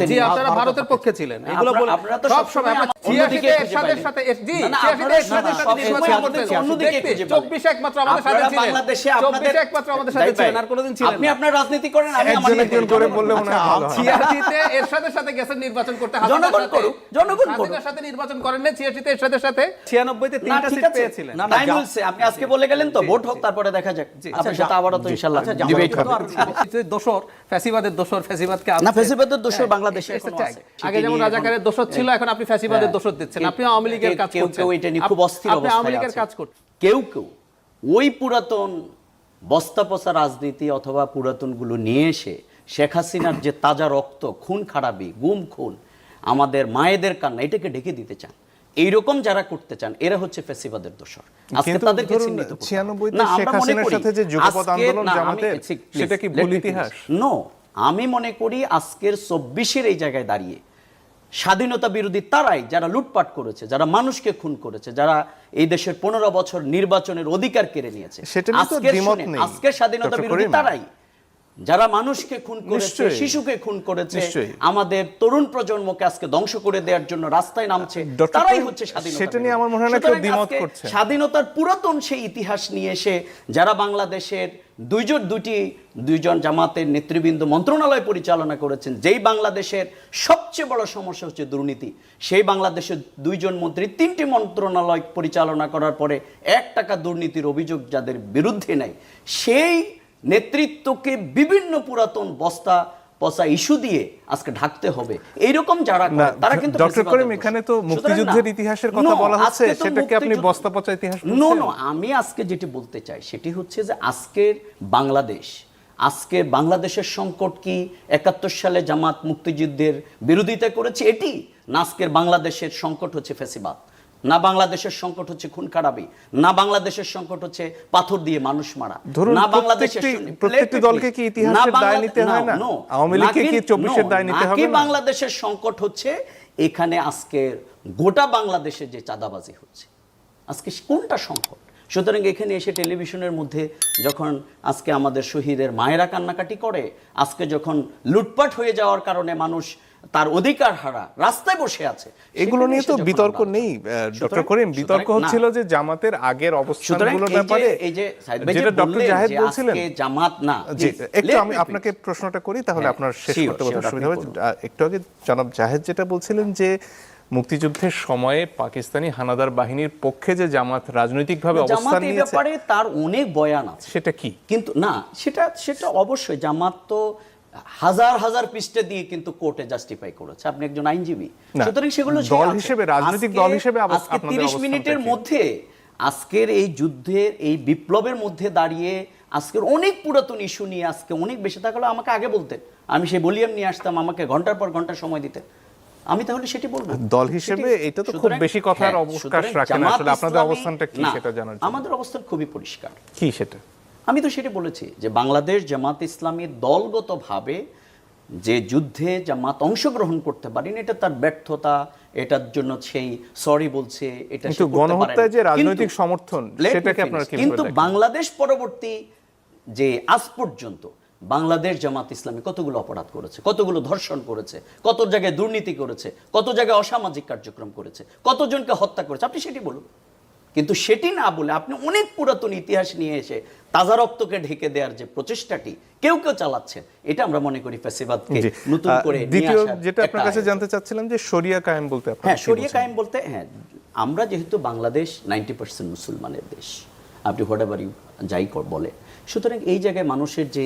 জি আপনারা ভারতের পক্ষে ছিলেন এগুলো বলে আপনারা তো সব সবসময় সময় আমার- অন্যদিকে পাইনি। সাথে জি সাথে সব সময় করতেন। অন্যদিকে অন্যদিকে দেখতে, খুঁজে একমাত্র আমাদের সাথে ছিলেন বাংলাদেশে আপনাদের- একমাত্র আমাদের সাথে ছিলেন আর কোনোদিন ছিলেন আপনি আপনার রাজনীতি করেন আমি একজন করে বললে মনে হয় ভালো হয়। ছিয়াশিতে এরশাদের সাথে গেছেন নির্বাচন করতে জনগণ সাথে। করুক, জনগণ করুক। সাথে নির্বাচন করেন না ছিয়াশিতে এরশাদের সাথে ছিয়ানব্বইতে না, তিনটা সিট পেয়েছিলেন না, তাই বলছে আপনি আজকে বলে গেলেন তো ভোট হোক তারপরে দেখা যাক আপনার সাথে আবারও তো ইনশাআল্লাহ ডিবেট হবে যে দোসর ফ্যাসিবাদের দোসর ফ্যাসিবাদকে না ফ্যাসিবাদের দোষর বাংলাদেশে এখনও আছে। আগে যেমন রাজাকারের দোষর ছিল এখন আপনি ফ্যাসিবাদের। দোষর দিচ্ছেন। আপনি আওয়ামী লীগের কাজ করছেন কেউ এটা নিয়ে খুব অস্থির আপনি আওয়ামী লীগের কাজ করছেন। কেউ কেউ ওই পুরাতন বস্তাপচা রাজনীতি অথবা পুরাতনগুলো নিয়ে এসে শেখ হাসিনার যে তাজা রক্ত খুন খারাপি গুম খুন আমাদের মায়েদের কান্না এটাকে ঢেকে দিতে চান। এইরকম যারা করতে চান এরা হচ্ছে ফেসিবাদের দোষর। আজকে তাদেরকে চিহ্নিত করতে 96 তে শেখ হাসিনার সাথে যে যুগপৎ আন্দোলন জামাতের, সেটা কি ভুল ইতিহাস? নো আমি মনে করি আজকের চব্বিশের এই জায়গায় দাঁড়িয়ে স্বাধীনতা বিরোধী তারাই যারা লুটপাট করেছে যারা মানুষকে খুন করেছে যারা এই দেশের পনেরো বছর নির্বাচনের অধিকার কেড়ে নিয়েছে আজকের স্বাধীনতা বিরোধী তারাই যারা মানুষকে খুন করেছে শিশুকে খুন করেছে আমাদের তরুণ প্রজন্মকে আজকে ধ্বংস করে দেওয়ার জন্য রাস্তায় নামছে তারাই হচ্ছে স্বাধীনতা সেটা নিয়ে আমার মনে হয় না কেউ দ্বিমত করছে। স্বাধীনতার পুরাতন সেই ইতিহাস নিয়ে এসে যারা বাংলাদেশের দুইজন দুটি দুইজন জামাতের নেতৃবৃন্দ মন্ত্রণালয় পরিচালনা করেছেন যেই বাংলাদেশের সবচেয়ে বড় সমস্যা হচ্ছে দুর্নীতি সেই বাংলাদেশের দুইজন মন্ত্রী তিনটি মন্ত্রণালয় পরিচালনা করার পরে এক টাকা দুর্নীতির অভিযোগ যাদের বিরুদ্ধে নেয় সেই নেতৃত্বকে বিভিন্ন পুরাতন বস্তা পচা ইস্যু দিয়ে আজকে ঢাকতে হবে। এইরকম যারা তারা কিন্তু ডক্টর করিম। এখানে তো মুক্তিযুদ্ধের ইতিহাসের কথা বলা হচ্ছে, সেটাকে আপনি বস্তা পচা ইতিহাস নো নো আমি আজকে যেটি বলতে চাই সেটি হচ্ছে যে আজকের বাংলাদেশ আজকে বাংলাদেশের সংকট কি একাত্তর সালে জামাত মুক্তিযুদ্ধের বিরোধিতা করেছে এটি না আজকের বাংলাদেশের সংকট হচ্ছে ফেসিবাদ। না বাংলাদেশের সংকট হচ্ছে খুন খারাপি না বাংলাদেশের সংকট হচ্ছে পাথর দিয়ে মানুষ মারা না বাংলাদেশের প্রত্যেকটি- দলকে কি ইতিহাসের দায় নিতে হয় না? আওয়ামী লীগকে কি 24 এর দায় নিতে হবে না? বাংলাদেশের সংকট হচ্ছে এখানে আজকে গোটা বাংলাদেশে যে চাঁদাবাজি হচ্ছে আজকে কোনটা সংকট সুতরাং এখানে এসে টেলিভিশনের মধ্যে যখন আজকে আমাদের শহীদের মায়েরা কান্নাকাটি করে আজকে যখন লুটপাট হয়ে যাওয়ার কারণে মানুষ তার অধিকার হারা রাস্তায় বসে আছে। এগুলো নিয়ে তো বিতর্ক নেই ডক্টর করিম বিতর্ক হচ্ছিল যে জামাতের আগের অবস্থানগুলোর ব্যাপারে এই যে যেটা ডক্টর জাহেদ বলছিলেন। জামাত না একটু আমি আপনাকে প্রশ্নটা করি তাহলে হ্যাঁ, আপনার শেষ করতে সুবিধা হবে একটু আগে জনাব জাহেদ যেটা বলছিলেন যে মুক্তিযুদ্ধের সময়ে পাকিস্তানি হানাদার বাহিনীর পক্ষে যে জামাত রাজনৈতিকভাবে অবস্থান নিয়েছে ব্যাপারে তার অনেক বয়ান আছে। সেটা কি? কিন্তু না সেটা সেটা অবশ্যই জামাত তো হাজার হাজার পৃষ্ঠা দিয়ে কিন্তু কোর্টে জাস্টিফাই করেছে। আপনি একজন আইনজীবী। সুতরাং সেগুলো দল হিসেবে, রাজনৈতিক দল হিসেবে আজকে 30 মিনিটের মধ্যে আজকের এই যুদ্ধের এই বিপ্লবের মধ্যে দাঁড়িয়ে আজকের অনেক পুরাতন ইস্যু নিয়ে আজকে অনেক বেশি থাকলে আমাকে আগে বলতেন। আমি সেই বলিয়াম নিয়ে আসতাম আমাকে ঘণ্টার পর ঘণ্টা সময় দিতেন। আমি তাহলে সেটি বলব। দল হিসেবে এটা তো খুব বেশি কথার হ্যাঁ, অবকাশ সুতরাং রাখে না। জামাত আসলে আপনাদের অবস্থানটা কি সেটা জানার। আমাদের অবস্থান খুবই পরিষ্কার। কি সেটা? আমি তো সেটা বলেছি যে বাংলাদেশ জামাত ইসলামী দলগতভাবে যে যুদ্ধে জামাত অংশগ্রহণ করতে পারেনি এটা তার ব্যর্থতা এটার জন্য সেই সরি বলছে এটা। গণহত্যায় যে রাজনৈতিক সমর্থন, সেটাকে আপনারা কিন্তু বাংলাদেশ পরবর্তী যে আজ পর্যন্ত বাংলাদেশ জামাত ইসলামী কতগুলো অপরাধ করেছে কতগুলো ধর্ষণ করেছে কত জায়গায় দুর্নীতি করেছে কত জায়গায় অসামাজিক কার্যক্রম করেছে কতজনকে হত্যা করেছে আপনি সেটি বলুন। কিন্তু সেটি না বলে আপনি অনেক পুরাতন ইতিহাস নিয়ে এসে তাজা রক্তকে ঢেকে দেওয়ার যে প্রচেষ্টাটি কেউ কেউ চালাচ্ছেন। এটা আমরা মনে করি ফ্যাসিবাদকে নতুন করে দ্বিতীয় যেটা আপনার কাছে জানতে চাচ্ছিলাম যে শরিয়া কায়েম বলতে হ্যাঁ শরিয়া কায়েম বলতে হ্যাঁ আমরা যেহেতু বাংলাদেশ নাইনটি পার্সেন্ট মুসলমানের দেশ আপনি হোয়াট এভার ইউ যাই কর বলে। সুতরাং এই জায়গায় মানুষের যে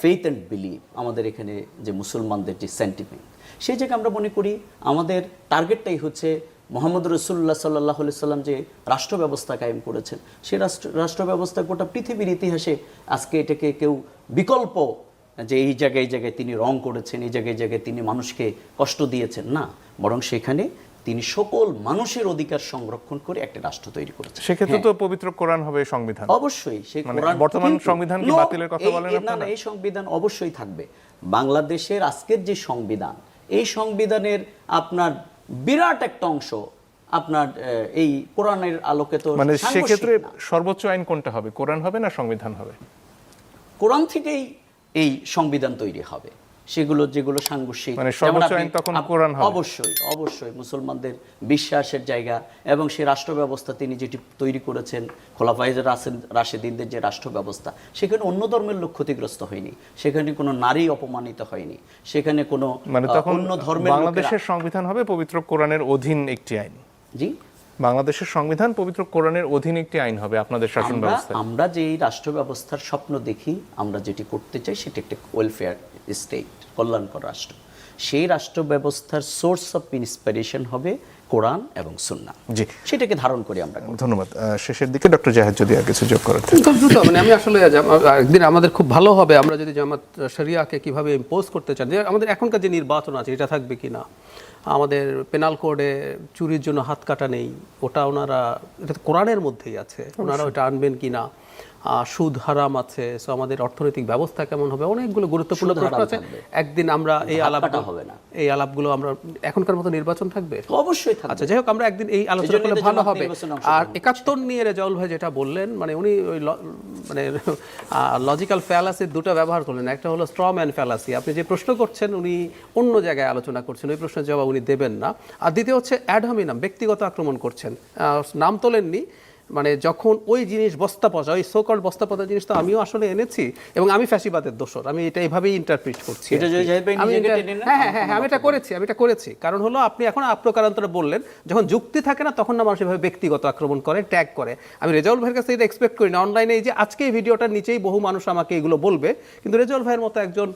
ফেইথ অ্যান্ড বিলিভ আমাদের এখানে যে মুসলমানদের যে সেন্টিমেন্ট সেই জায়গায় আমরা মনে করি আমাদের টার্গেটটাই হচ্ছে মোহাম্মদ রসুল্লাহ সাল্লাহ সাল্লাম যে রাষ্ট্র ব্যবস্থা কায়েম করেছেন সেই রাষ্ট্র রাষ্ট্র ব্যবস্থা গোটা পৃথিবীর ইতিহাসে আজকে এটাকে কেউ বিকল্প যে এই জায়গায় এই জায়গায় তিনি রং করেছেন এই জায়গায় এই জায়গায় তিনি মানুষকে কষ্ট দিয়েছেন। না বরং সেখানে তিনি সকল মানুষের অধিকার সংরক্ষণ করে একটা রাষ্ট্র তৈরি করেছেন। সেক্ষেত্রে হ্যাঁ, তো পবিত্র কোরআন হবে সংবিধান। অবশ্যই সেই মানে কোরআন বর্তমান সংবিধান কি বাতিলের কথা বলেন না না এই সংবিধান অবশ্যই থাকবে। বাংলাদেশের আজকের যে সংবিধান এই সংবিধানের আপনার বিরাট একটা অংশ আপনার এই কোরআনের আলোকে তো মানে সেক্ষেত্রে সর্বোচ্চ আইন কোনটা হবে? কোরআন হবে না সংবিধান হবে? কোরআন থেকেই এই সংবিধান তৈরি হবে। সেগুলো যেগুলো সাংঘর্ষিক। মানে তখন কোরআন অবশ্যই অবশ্যই মুসলমানদের বিশ্বাসের জায়গা এবং সেই রাষ্ট্র ব্যবস্থা তিনি যেটি তৈরি করেছেন খোলাফাইজের রাশেদিনদের যে রাষ্ট্র ব্যবস্থা সেখানে অন্য ধর্মের লোক ক্ষতিগ্রস্ত হয়নি সেখানে কোনো নারী অপমানিত হয়নি সেখানে কোনো মানে অন্য ধর্মের বাংলাদেশের সংবিধান হবে পবিত্র কোরআনের অধীন একটি আইন। জি? বাংলাদেশের সংবিধান পবিত্র কোরআনের অধীন একটি আইন হবে আপনাদের শাসন ব্যবস্থা আমরা যে এই রাষ্ট্র ব্যবস্থার স্বপ্ন দেখি আমরা যেটি করতে চাই সেটি একটি ওয়েলফেয়ার স্টেট কল্যাণকর রাষ্ট্র। সেই রাষ্ট্র ব্যবস্থার সোর্স অফ ইন্সপিরেশন হবে কোরআন এবং সুন্না জি। সেটাকে ধারণ করি আমরা। ধন্যবাদ। শেষের দিকে ডক্টর জাহেদ যদি আর কিছু যোগ দ্রুত মানে আমি আসলে একদিন আমাদের খুব ভালো হবে আমরা যদি জামাত শরিয়াকে কীভাবে ইম্পোজ করতে চান যে আমাদের এখনকার যে নির্বাচন আছে এটা থাকবে কিনা? আমাদের পেনাল কোডে চুরির জন্য হাত কাটা নেই ওটা ওনারা এটা তো কোরআনের মধ্যেই আছে ওনারা ওটা আনবেন কিনা? আহ, সুদ হারাম আছে সো আমাদের অর্থনৈতিক ব্যবস্থা কেমন হবে অনেকগুলো গুরুত্বপূর্ণ প্রশ্ন আছে। একদিন আমরা এই আলাপটা হবে না। এই আলাপগুলো আমরা এখনকার মতো নির্বাচন থাকবে? অবশ্যই থাকবে। আচ্ছা যাই হোক আমরা একদিন এই আলোচনা করলে ভালো হবে। আর একাত্তর নিয়ে রেজাউল ভাই যেটা বললেন মানে উনি ওই মানে লজিক্যাল ফ্যালাসির দুটো ব্যবহার করলেন। একটা হলো স্ট্র ম্যান ফ্যালাসি আপনি যে প্রশ্ন করছেন উনি অন্য জায়গায় আলোচনা করছেন ওই প্রশ্নের জবাব উনি দেবেন না। আর দ্বিতীয় হচ্ছে অ্যাডহামিনাম ব্যক্তিগত আক্রমণ করছেন। নাম তোলেননি। মানে যখন ওই জিনিস বস্তা পচা ওই সোকল বস্তা পচা জিনিস তো আমিও আসলে এনেছি এবং আমি ফ্যাসিবাদের দোষর। আমি এটা এইভাবেই ইন্টারপ্রিট করছি হ্যাঁ হ্যাঁ হ্যাঁ হ্যাঁ, আমি এটা করেছি আমি এটা করেছি। কারণ হলো আপনি এখন আপ্রকারান্তরে বললেন যখন যুক্তি থাকে না তখন না মানুষ এভাবে ব্যক্তিগত আক্রমণ করে ট্যাগ করে। আমি রেজাউল ভাইয়ের কাছে এটা এক্সপেক্ট করি না। অনলাইনে এই যে আজকে এই ভিডিওটার নিচেই বহু মানুষ আমাকে এগুলো বলবে কিন্তু রেজাউল ভাইয়ের মতো একজন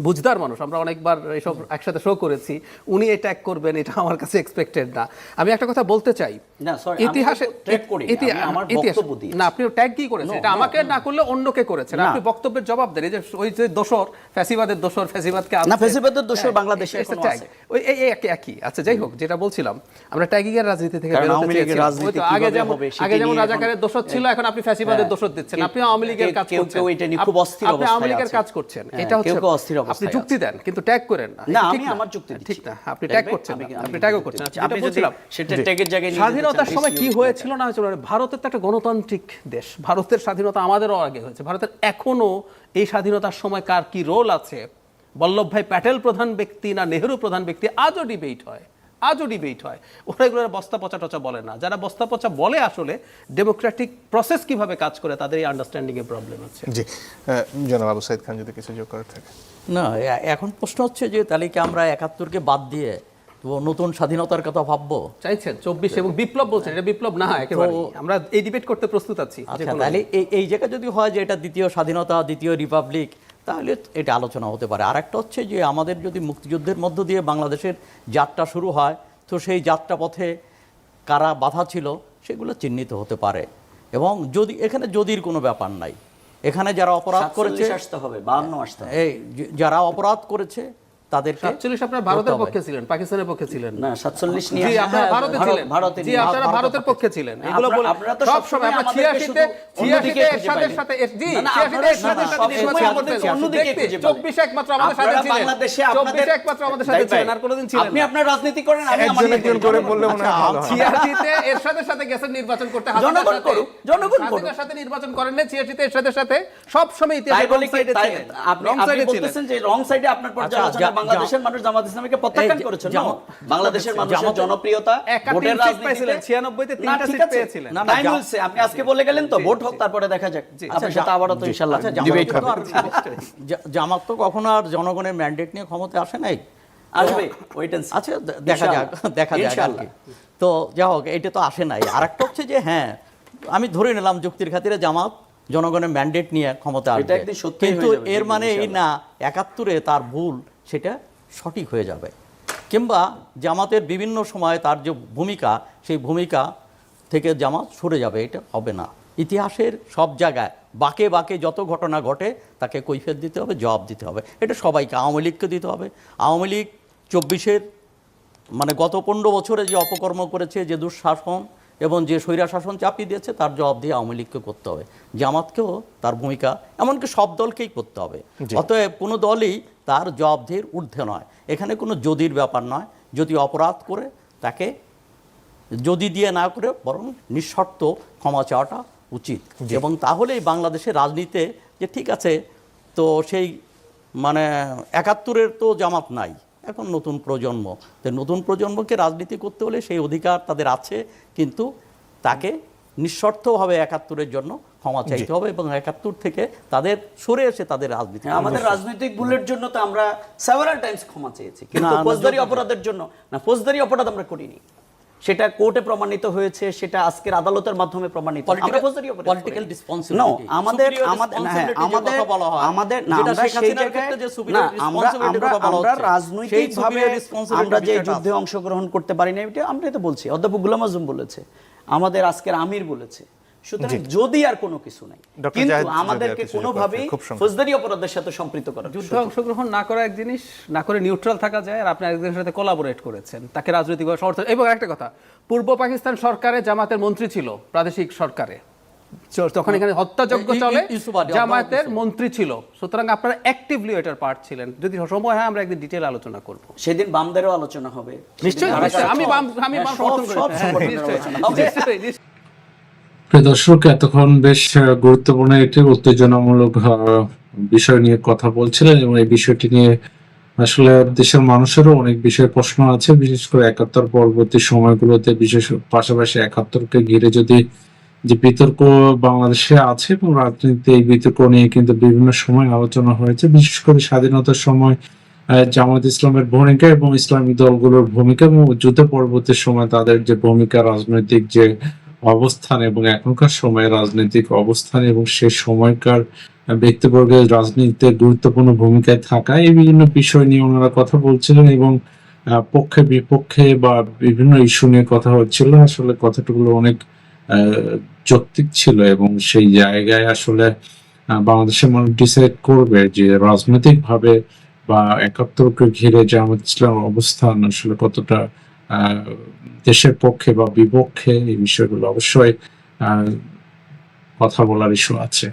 বুঝদার মানুষ আমরা অনেকবার এসব একসাথে শো করেছি উনি এই করবেন এটা আমার কাছে এক্সপেক্টেড না। আমি একটা কথা বলতে চাই। না, ইতিহাসে ট্যাগ কি করেছেন? এটা আমাকে না করলে অন্যকে করেছেন। আপনি বক্তব্যের জবাব দেন এই যে ওই যে ফ্যাসিবাদের ফ্যাসিবাদকে না, ফ্যাসিবাদের হ্যাঁ, বাংলাদেশে। ওই এই একই একই। আচ্ছা যাই হোক যেটা বলছিলাম আমরা ট্যাগিং এর রাজনীতি থেকে বেরোতে। রাজনীতি আগে যেমন আগে যেমন রাজাকারের দোষর ছিল এখন আপনি ফ্যাসিবাদের হ্যাঁ। দোষর দিচ্ছেন। আপনি আওয়ামী লীগের কাজ করছেন কেউ এটা নিয়ে খুব অস্থির আপনি আওয়ামী লীগের কাজ করছেন। হ্যাঁ, এটা হচ্ছে অস্থির আপনি যুক্তি দেন কিন্তু ট্যাগ করেন না। না, আমি আমার যুক্তি ঠিক না আপনি ট্যাগ করছেন আমি- আমি আপনি ট্যাগও করছেন। আপনি যেটা বলছিলাম সেটা ট্যাগের জায়গায় স্বাধীনতার সময় কি হয়েছিল না হয়েছিল? মানে ভারতের তো একটা গণতান্ত্রিক দেশ ভারতের স্বাধীনতা আমাদেরও আগে হয়েছে। ভারতের এখনও এই স্বাধীনতার সময় কার কি রোল আছে? বল্লভ ভাই প্যাটেল প্রধান ব্যক্তি না নেহেরু প্রধান ব্যক্তি? আজও ডিবেট হয়। আজও ডিবেট হয়। ওরা এগুলো বস্তা পচা টচা বলে না। যারা বস্তা পচা বলে আসলে ডেমোক্রেটিক প্রসেস কীভাবে কাজ করে তাদের এই আন্ডারস্ট্যান্ডিং এর প্রবলেম আছে। জি জনাব আবু সাইদ খান যদি কিছু যোগ করার থাকে। না এখন প্রশ্ন হচ্ছে যে তাহলে কি আমরা একাত্তরকে বাদ দিয়ে তো নতুন স্বাধীনতার কথা ভাববো? চাইছেন চব্বিশ এবং বিপ্লব বলছেন এটা বিপ্লব না একেবারে আমরা এই ডিবেট করতে প্রস্তুত আছি আচ্ছা তাহলে এই এই জায়গায় যদি হয় যে এটা দ্বিতীয় স্বাধীনতা দ্বিতীয় রিপাবলিক তাহলে এটা আলোচনা হতে পারে। আর একটা হচ্ছে যে আমাদের যদি মুক্তিযুদ্ধের মধ্য দিয়ে বাংলাদেশের যাত্রা শুরু হয় তো সেই যাত্রা পথে কারা বাধা ছিল সেগুলো চিহ্নিত হতে পারে। এবং যদি এখানে যদির কোনো ব্যাপার নাই। এখানে যারা অপরাধ করেছে আসতে হবে 52 আসতে এই যারা অপরাধ করেছে তাদেরকে সাতচল্লিশ আপনার ভারতের পক্ষে ছিলেন পাকিস্তানের পক্ষে ছিলেন না না 47 নিয়ে আপনারা ভারতে ছিলেন ভারতে জি আপনারা ভারতের পক্ষে ছিলেন এগুলো বলে আপনারা তো সব সবসময় সময় আমরা আমাদেরকে 86 তে 86 এর সাথে সাথে জি না, না, 86 আপনারা এর সাথে সাথে নির্বাচন করতেন। অন্যদিকে দেখতে, খুঁজে 24 একমাত্র আমাদের সাথে ছিলেন বাংলাদেশে 24 আপনাদের একমাত্র আমাদের সাথে ছিলেন আর কোনোদিন ছিলেন আপনি আপনার রাজনীতি করেন আমি আমার একজন করি। বললে মনে হয় আচ্ছা, ভালো। ছিয়াশিতে এরশাদের সাথে গেছেন নির্বাচন করতে জনগণ সাথে। করুক, জনগণ করুক। সাথে নির্বাচন করেন না ছিয়াশিতে এরশাদের সাথে সব সময় ইতিহাসে। আপনি আপনি। বলতেছেন যে রং সাইডে আপনার পর্যালোচনা বাংলাদেশের মানুষ জামাত ইসলামীকে প্রত্যাখ্যান করেছেন বাংলাদেশের মানুষের জনপ্রিয়তা ভোটের রাজনীতিতে 96 তে তিনটা সিট পেয়েছিলেন। না, বলছে আপনি আজকে বলে গেলেন তো ভোট হোক তারপরে দেখা যাক। আপনার সাথে আবারও তো ইনশাআল্লাহ আচ্ছা, ডিবেট হবে। জামাত তো কখনো আর জনগণের ম্যান্ডেট নিয়ে ক্ষমতা আসে নাই। আসবে ওয়েট এন্ড আচ্ছা দেখা যাক দেখা যাক আর ইনশাআল্লাহ। কি তো যা হোক এটা তো আসে নাই। আর একটা হচ্ছে যে হ্যাঁ আমি ধরে নিলাম যুক্তির খাতিরে জামাত জনগণের ম্যান্ডেট নিয়ে ক্ষমতা আসবে। কিন্তু এর মানে এই না একাত্তরে তার ভুল সেটা সঠিক হয়ে যাবে। কিংবা জামাতের বিভিন্ন সময় তার যে ভূমিকা সেই ভূমিকা থেকে জামাত সরে যাবে এটা হবে না। ইতিহাসের সব জায়গায় বাকে বাকে যত ঘটনা ঘটে তাকে কৈফিয়ত দিতে হবে জবাব দিতে হবে। এটা সবাইকে আওয়ামী লীগকে দিতে হবে। আওয়ামী লীগ চব্বিশের মানে গত পনেরো বছরে যে অপকর্ম করেছে যে দুঃশাসন এবং যে স্বৈরা শাসন চাপিয়ে দিয়েছে তার জবাব দিয়ে আওয়ামী লীগকে করতে হবে। জামাতকেও তার ভূমিকা এমনকি সব দলকেই করতে হবে। অতএব কোনো দলই তার জবাবদের ঊর্ধ্বে নয়। এখানে কোনো যদির ব্যাপার নয়। যদি অপরাধ করে তাকে যদি দিয়ে না করে বরং নিঃশর্ত ক্ষমা চাওয়াটা উচিত। এবং তাহলেই বাংলাদেশের রাজনীতিতে যে ঠিক আছে তো সেই মানে একাত্তরের তো জামাত নাই। এখন নতুন প্রজন্ম। তো নতুন প্রজন্মকে রাজনীতি করতে হলে সেই অধিকার তাদের আছে কিন্তু তাকে নিঃশর্তভাবে একাত্তরের জন্য ক্ষমা চাইতে হবে এবং একাত্তর থেকে তাদের সরে এসে তাদের রাজনীতি হ্যাঁ, আমাদের রাজনৈতিক ভুলের জন্য তো আমরা সেভারাল টাইমস ক্ষমা চেয়েছি কিন্তু ফৌজদারি অপরাধের জন্য না ফৌজদারি অপরাধ আমরা করিনি। সেটা কোর্টে প্রমাণিত হয়েছে সেটা আজকের আদালতের মাধ্যমে প্রমাণিত। আমাদের আমাদের হ্যাঁ, যে আমাদের আমরা সেই জায়গায় রাজনৈতিকভাবে আমরা যে যুদ্ধে অংশগ্রহণ করতে পারি না এটা আমরা তো বলছি। অধ্যাপক গুলাম আজম বলেছে। আমাদের আজকের আমির বলেছে। সুতরাং যদি আর কোনো কিছু নাই কিন্তু আমাদেরকে কোনোভাবেই ফৌজদারি অপরাধের সাথে সম্পৃক্ত করা যুদ্ধে অংশগ্রহণ না করা এক জিনিস না করে নিউট্রাল থাকা যায় আর আপনি একজনের সাথে কোলাবোরেট করেছেন। তাকে রাজনৈতিকভাবে সমর্থন এবং একটা কথা পূর্ব পাকিস্তান সরকারে জামাতের মন্ত্রী ছিল প্রাদেশিক সরকারে। তখন এখানে হত্যাযজ্ঞ চলে জামায়াতের মন্ত্রী ছিল। সুতরাং আপনারা অ্যাক্টিভলি এটার পার্ট ছিলেন। যদি সময় হয় আমরা একদিন ডিটেল আলোচনা করব। সেদিন বামদেরও আলোচনা হবে। নিশ্চয়ই আমি বাম আমি বাম হ্যাঁ, সব- সমর্থন করি। প্রিয় দর্শক, এতক্ষণ বেশ গুরুত্বপূর্ণ একটি উত্তেজনামূলক বিষয় নিয়ে কথা বলছিলেন এবং এই বিষয়টি নিয়ে আসলে দেশের মানুষেরও অনেক বিষয়ে প্রশ্ন আছে। বিশেষ করে একাত্তর পরবর্তী সময়গুলোতে, বিশেষ পাশাপাশি একাত্তরকে ঘিরে যদি যে বিতর্ক বাংলাদেশে আছে এবং রাজনীতিতে এই বিতর্ক নিয়ে কিন্তু বিভিন্ন সময় আলোচনা হয়েছে, বিশেষ করে স্বাধীনতার সময় জামাত ইসলামের ভূমিকা এবং ইসলামী দলগুলোর ভূমিকা এবং যুদ্ধ পরবর্তী সময় তাদের যে ভূমিকা, রাজনৈতিক যে অবস্থান এবং এখনকার সময়ে রাজনৈতিক অবস্থান এবং সে সময়কার ব্যক্তিবর্গের রাজনীতিতে গুরুত্বপূর্ণ ভূমিকায় থাকা এই বিভিন্ন বিষয় নিয়ে ওনারা কথা বলছিলেন এবং পক্ষে বিপক্ষে বা বিভিন্ন ইস্যু নিয়ে কথা হচ্ছিল। আসলে কথাগুলো অনেক যৌক্তিক ছিল এবং সেই জায়গায় আসলে বাংলাদেশের মানুষ ডিসাইড করবে যে রাজনৈতিক ভাবে বা একাত্তরকে ঘিরে জামাত ইসলামের অবস্থান আসলে কতটা দেশের পক্ষে বা বিপক্ষে এই বিষয়গুলো অবশ্যই কথা বলার ইস্যু আছে।